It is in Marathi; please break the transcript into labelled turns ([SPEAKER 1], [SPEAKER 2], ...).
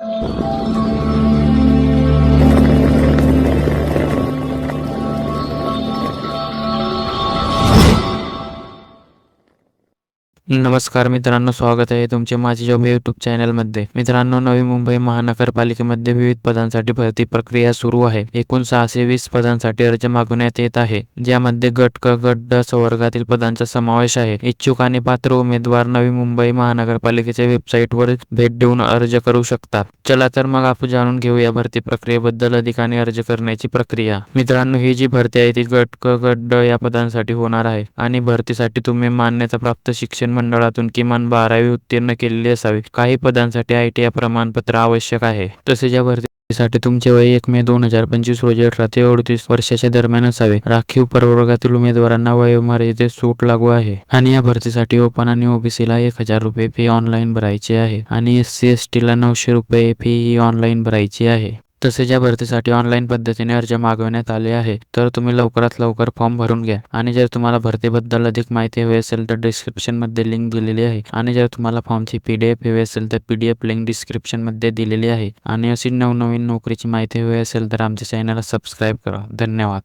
[SPEAKER 1] Thank you. नमस्कार मित्रांनो स्वागत आहे तुमचे माझे जॉब यूट्यूब चॅनलमध्ये मित्रांनो नवी मुंबई महानगरपालिकेमध्ये विविध पदांसाठी भरती प्रक्रिया सुरू आहे. एकूण सहाशे वीस पदांसाठी अर्ज मागवण्यात येत आहे ज्यामध्ये गट क गट ड संवर्गातील पदांचा समावेश आहे. इच्छुक आणि पात्र उमेदवार नवी मुंबई महानगरपालिकेच्या वेबसाईटवर भेट देऊन अर्ज करू शकतात. चला तर मग आपण जाणून घेऊया भरती प्रक्रियेबद्दल अधिक आणि अर्ज करण्याची प्रक्रिया. मित्रांनो ही जी भरती आहे ती गट क गट ड या पदांसाठी होणार आहे. आणि भरतीसाठी तुम्ही मान्यता प्राप्त शिक्षण मंडळातून किमान बारावी उत्तीर्ण केलेली असावी. काही पदांसाठी आय टी आय प्रमाणपत्र आवश्यक आहे. तसेच या भरतीसाठी तुमचे वय एक मे दोन हजार पंचवीस रोजी अठरा ते अडतीस वर्षाच्या दरम्यान असावे. राखीव प्रवर्गातील उमेदवारांना वयोमर्यादेत सूट लागू आहे. आणि या भरतीसाठी ओपन आणि ओबीसीला एक हजार रुपये फी ऑनलाईन भरायची आहे. आणि एस सी एस टीला नऊशे रुपये फी ही ऑनलाईन भरायची आहे. तसेच या भरतीसाठी ऑनलाईन पद्धतीने अर्ज मागवण्यात आले आहे. तर तुम्ही लवकरात लवकर फॉर्म भरून घ्या. आणि जर तुम्हाला भरतीबद्दल अधिक माहिती हवी असेल तर डिस्क्रिप्शनमध्ये लिंक दिलेली आहे. आणि जर तुम्हाला फॉर्मची पी डी एफ हवी असेल तर पी डी एफ लिंक डिस्क्रिप्शनमध्ये दिलेली आहे. आणि अशी नवनवीन नोकरीची माहिती हवी असेल तर आमच्या चॅनलला सबस्क्राईब करा. धन्यवाद.